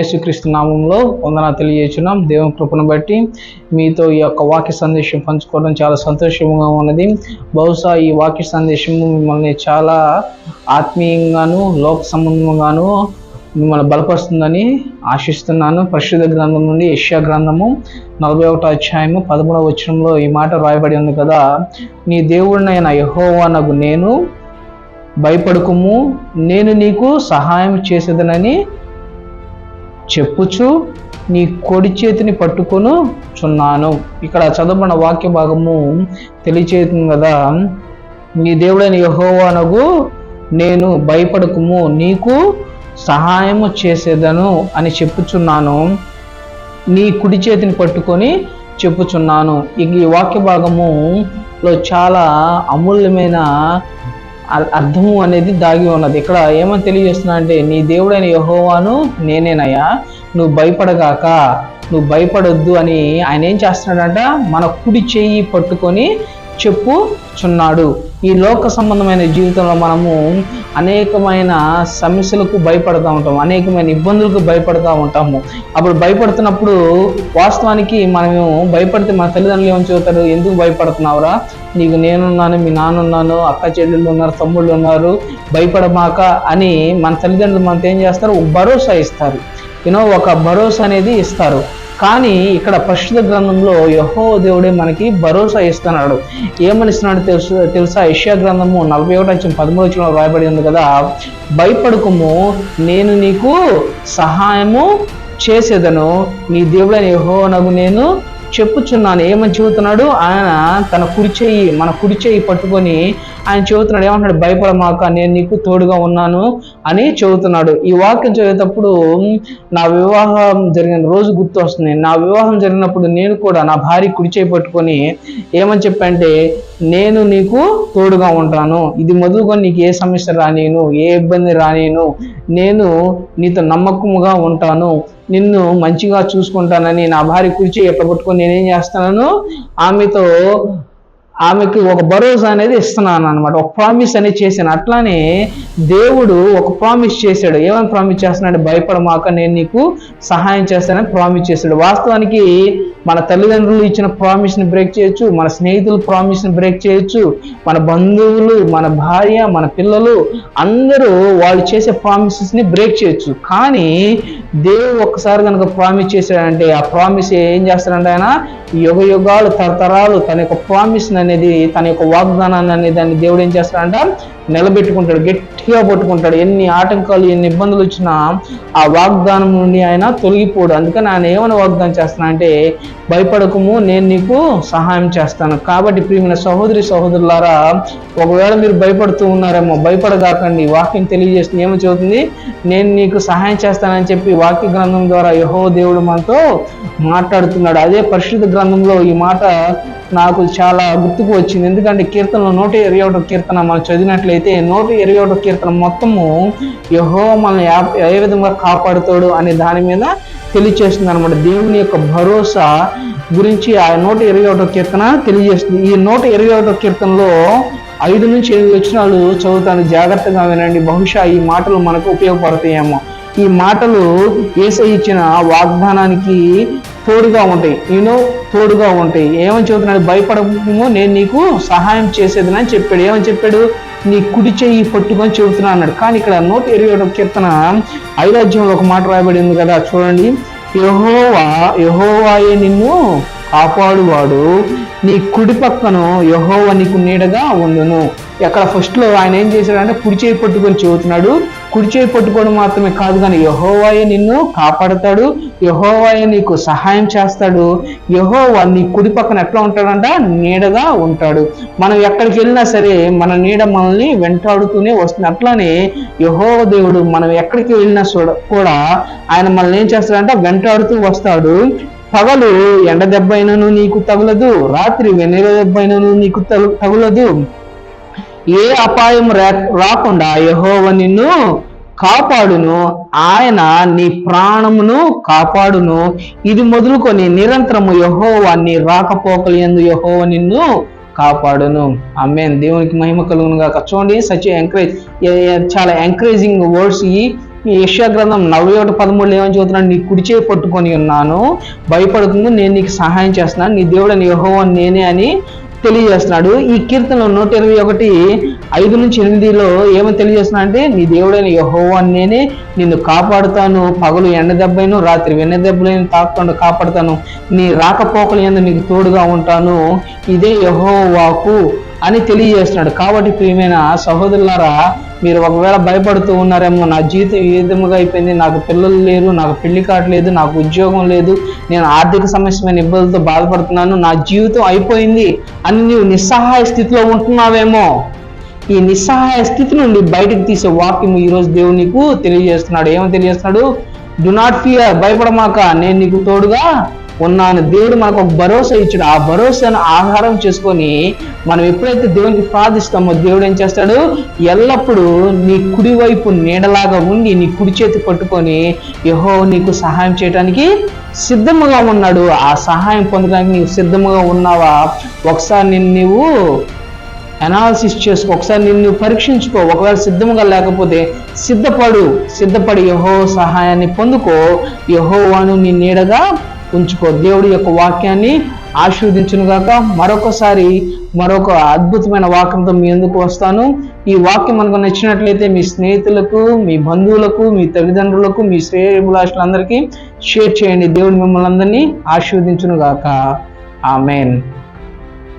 యేసుక్రీస్తు నామంలో వందన తెలియజేస్తున్నాం. దేవుని కృపను బట్టి మీతో ఈ యొక్క వాక్య సందేశం పంచుకోవడం చాలా సంతోషంగా ఉన్నది. బహుశా ఈ వాక్య సందేశము మిమ్మల్ని చాలా ఆత్మీయంగాను లోక సంబంధంగాను మిమ్మల్ని బలపరుస్తుందని ఆశిస్తున్నాను. పరిశుద్ధ గ్రంథం నుండి యష్యా గ్రంథము నలభై ఒకటో అధ్యాయము పదమూడవ వచనంలో ఈ మాట రాయబడి ఉంది కదా. నీ దేవుడినైన యహోవానకు నేను భయపడుకుము నేను నీకు సహాయం చేసేదనని చెప్పుచు నీ కొడి చేతిని పట్టుకొను చున్నాను ఇక్కడ చదవబడిన వాక్య భాగము తెలియచేతుంది కదా. నీ దేవుడైన యహోవానగు నేను భయపడకుము నీకు సహాయము చేసేదను అని చెప్పుచున్నాను. నీ కుడి చేతిని పట్టుకొని చెప్పుచున్నాను. ఈ వాక్య భాగములో చాలా అమూల్యమైన అర్థము అనేది దాగి ఉన్నది. ఇక్కడ ఏమని తెలియజేస్తున్నా అంటే నీ దేవుడైన యహోవాను నేనేనయ్యా. నువ్వు భయపడగాక నువ్వు భయపడొద్దు అని ఆయన ఏం చేస్తున్నాడంట మన కుడి చెయ్యి పట్టుకొని చెప్పుచున్నాడు. ఈ లోక సంబంధమైన జీవితంలో మనము అనేకమైన సమస్యలకు భయపడుతూ ఉంటాము. అనేకమైన ఇబ్బందులకు భయపడుతూ ఉంటాము. అప్పుడు భయపడుతున్నప్పుడు వాస్తవానికి మనము భయపడితే మన తల్లిదండ్రులు ఏమని చెబుతారు? ఎందుకు భయపడుతున్నావురా? నీకు నేనున్నాను మీ నాన్న ఉన్నాను అక్క చెల్లెళ్ళు ఉన్నారు తమ్ముళ్ళు ఉన్నారు భయపడమాక అని మన తల్లిదండ్రులు మనతో ఏం చేస్తారు? భరోసా ఇస్తారు. యూనో ఒక భరోసా అనేది ఇస్తారు. కానీ ఇక్కడ పరిశుద్ధ గ్రంథంలో యహో దేవుడే మనకి భరోసా ఇస్తున్నాడు. ఏమని ఇస్తున్నాడు తెలుసు తెలుసా? యష్యా గ్రంథము నలభై ఒకటి వచ్చిన పదమూడు వచ్చిన రాయబడి ఉంది కదా భయపడకము నేను నీకు సహాయము చేసేదను. నీ దేవుడైన యెహోవానగు నేను చెప్పుచున్నాను. ఏమని చెబుతున్నాడు? ఆయన తన కుడి చెయ్యి మన కుడి చెయ్యి పట్టుకొని ఆయన చెబుతున్నాడు ఏమంటున్నాడు? భయపడమాక నేను నీకు తోడుగా ఉన్నాను అని చెబుతున్నాడు. ఈ వాక్యం చదివేటప్పుడు నా వివాహం జరిగిన రోజు గుర్తు వస్తుంది. నా వివాహం జరిగినప్పుడు నేను కూడా నా భార్య కుడి చేయి పట్టుకొని ఏమని చెప్పంటే నేను నీకు తోడుగా ఉంటాను. ఇది మొదలుకొని నీకు ఏ సమస్య రానేను ఏ ఇబ్బంది రానేను నేను నీతో నమ్మకముగా ఉంటాను. నిన్ను మంచిగా చూసుకుంటానని నా భార్య కుర్చీ ఎట్లా పట్టుకొని నేనేం చేస్తున్నాను? ఆమెతో ఆమెకి ఒక భరోసా అనేది ఇస్తున్నాను అనమాట ఒక ప్రామిస్ అనేది చేశాను. అట్లానే దేవుడు ఒక ప్రామిస్ చేశాడు. ఏమని ప్రామిస్ చేస్తున్నాడు? భయపడమాక నేను నీకు సహాయం చేస్తానని ప్రామిస్ చేశాడు. వాస్తవానికి మన తల్లిదండ్రులు ఇచ్చిన ప్రామిస్ని బ్రేక్ చేయొచ్చు. మన స్నేహితులు ప్రామిస్ని బ్రేక్ చేయొచ్చు. మన బంధువులు మన భార్య మన పిల్లలు అందరూ వాళ్ళు చేసే ప్రామిసెస్ని బ్రేక్ చేయొచ్చు. కానీ దేవుడు ఒక్కసారి కనుక ప్రామిస్ చేశాడంటే ఆ ప్రామిస్ ఏం చేస్తాడంటే ఆయన యుగ యుగాలు తరతరాలు తన యొక్క ప్రామిస్ అనేది తన యొక్క వాగ్దానాన్ని అనేది దాన్ని దేవుడు ఏం చేస్తాడంట నిలబెట్టుకుంటాడు గట్టిగా పట్టుకుంటాడు. ఎన్ని ఆటంకాలు ఎన్ని ఇబ్బందులు వచ్చినా ఆ వాగ్దానం నుండి ఆయన తొలగిపోడు. అందుకని ఆయన ఏమని వాగ్దానం చేస్తున్నా అంటే భయపడకము నేను నీకు సహాయం చేస్తాను. కాబట్టి ప్రియమైన సహోదరి సహోదరులారా ఒకవేళ మీరు భయపడుతూ ఉన్నారేమో భయపడగాకండి. వాక్యం తెలియజేస్తుంది. ఏమో చెబుతుంది? నేను నీకు సహాయం చేస్తానని చెప్పి వాక్య గ్రంథం ద్వారా యహో దేవుడు మనతో మాట్లాడుతున్నాడు. అదే పరిశుద్ధ గ్రంథంలో ఈ మాట నాకు చాలా గుర్తుకు వచ్చింది. ఎందుకంటే కీర్తనలో నూట ఇరవై ఒకటో కీర్తన మనం చదివినట్లయితే నూట ఇరవై ఒకటో కీర్తన మొత్తము యహో మనల్ని ఏ విధంగా కాపాడుతాడు అనే దాని మీద తెలియచేస్తుంది అనమాట దేవుని యొక్క భరోసా గురించి ఆ నూట ఇరవై ఒకటో కీర్తన తెలియజేస్తుంది. ఈ నూట ఇరవై ఒకటో కీర్తనలో ఐదు నుంచి ఎనిమిది వచ్చినాలు చదువుతాను. జాగ్రత్తగా వినండి. బహుశా ఈ మాటలు మనకు ఉపయోగపడతాయేమో. ఈ మాటలు ఏసై ఇచ్చిన వాగ్దానానికి తోడుగా ఉంటాయి. యూనో తోడుగా ఉంటాయి. ఏమని చెబుతున్నాడు? భయపడము నేను నీకు సహాయం చేసేదని చెప్పాడు. ఏమని చెప్పాడు? నీ కుడి చెయ్యి పట్టుకొని చెబుతున్నా అన్నాడు. కానీ ఇక్కడ నూట ఇరవై ఒకటో కీర్తన ఐరాజ్యంలో ఒక మాట రాయబడి ఉంది కదా చూడండి. యహోవా యహోవాయే నిన్ను కాపాడువాడు. నీ కుడి పక్కను యహోవ నీకు నీడగా ఉండును. ఎక్కడ ఫస్ట్లో ఆయన ఏం చేశాడంటే కుడి చేయి పట్టుకొని చెబుతున్నాడు. కుడి చేయి పట్టుకోవడం మాత్రమే కాదు కానీ యహోవాయే నిన్ను కాపాడుతాడు. యహోవాయే నీకు సహాయం చేస్తాడు. యహోవా నీ కుడి పక్కన ఎట్లా ఉంటాడంట? నీడగా ఉంటాడు. మనం ఎక్కడికి వెళ్ళినా సరే మన నీడ మనల్ని వెంటాడుతూనే వస్తుంది. అట్లానే యహోవ దేవుడు మనం ఎక్కడికి వెళ్ళినా కూడా ఆయన మనల్ని ఏం చేస్తాడంట? వెంటాడుతూ వస్తాడు. పగలు ఎండ దెబ్బ అయినను నీకు తగులదు. రాత్రి వెన్నెల దెబ్బ అయినను నీకు తగు- తగులదు. ఏ అపాయం రా- రాకుండా యహోవ నిన్ను కాపాడును ఆయన నీ ప్రాణమును కాపాడును. ఇది మొదలుకొని నిరంతరము యహోవా నీ రాకపోకలు ఎందు యహోవ నిన్ను కాపాడును. అమ్మే దేవునికి మహిమ కలుగును గాక. చూడండి సచ్ ఎంకరేజ్ చాలా ఎంకరేజింగ్ వర్డ్స్ ఈ. ఈ గ్రంథం నలభై ఒకటి పదమూడు ఏమని చదువుతున్నాడు నీ కుడిచే పట్టుకొని ఉన్నాను. భయపడుతుంది నేను నీకు సహాయం చేస్తున్నాను. నీ దేవుడు నీ నేనే అని తెలియజేస్తున్నాడు. ఈ కీర్తనలో నూట ఇరవై ఒకటి ఐదు నుంచి ఎనిమిదిలో ఏమని తెలియజేస్తున్నా అంటే నీ దేవుడైన యహోవా నేనే నిన్ను కాపాడుతాను. పగలు ఎండ దెబ్బైను రాత్రి వెన్న దెబ్బలైన తాకుండా కాపాడుతాను. నీ రాకపోకలు ఎందు నీకు తోడుగా ఉంటాను. ఇదే యహోవాకు అని తెలియజేస్తున్నాడు. కాబట్టి ప్రియమైన సహోదరులారా మీరు ఒకవేళ భయపడుతూ ఉన్నారేమో నా జీవితం ఏ విధముగా అయిపోయింది నాకు పిల్లలు లేరు నాకు పెళ్ళి కావట్లేదు నాకు ఉద్యోగం లేదు నేను ఆర్థిక సమస్యమైన ఇబ్బందులతో బాధపడుతున్నాను నా జీవితం అయిపోయింది అని నీవు నిస్సహాయ స్థితిలో ఉంటున్నావేమో ఈ నిస్సహాయ స్థితి నుండి బయటకు తీసే వాక్యం ఈరోజు దేవుడు నీకు తెలియజేస్తున్నాడు. ఏమో తెలియజేస్తున్నాడు? డు నాట్ ఫియర్ భయపడమాక నేను నీకు తోడుగా ఉన్నాను దేవుడు మనకు ఒక భరోసా ఇచ్చాడు. ఆ భరోసాను ఆహారం చేసుకొని మనం ఎప్పుడైతే దేవునికి ప్రార్థిస్తామో దేవుడు ఏం చేస్తాడు? ఎల్లప్పుడూ నీ కుడివైపు నీడలాగా ఉండి నీ కుడి చేతి పట్టుకొని యహో నీకు సహాయం చేయడానికి సిద్ధముగా ఉన్నాడు. ఆ సహాయం పొందడానికి నీవు సిద్ధముగా ఉన్నావా? ఒకసారి నిన్ను నీవు అనాలిసిస్ చేసుకో. ఒకసారి నిన్ను పరీక్షించుకో. ఒకవేళ సిద్ధముగా లేకపోతే సిద్ధపడు. సిద్ధపడి యహో సహాయాన్ని పొందుకో. యహోవాను నీ నీడగా ఉంచుకో. దేవుడి యొక్క వాక్యాన్ని ఆశీర్వదించునుగాక. మరొకసారి మరొక అద్భుతమైన వాక్యంతో మీ ఎందుకు వస్తాను. ఈ వాక్యం మనకు నచ్చినట్లయితే మీ స్నేహితులకు మీ బంధువులకు మీ తల్లిదండ్రులకు మీ శ్రేయభిలాషులందరికీ షేర్ చేయండి. దేవుడు మిమ్మల్ని అందరినీ ఆశీర్వదించునుగాక. ఆమెన్.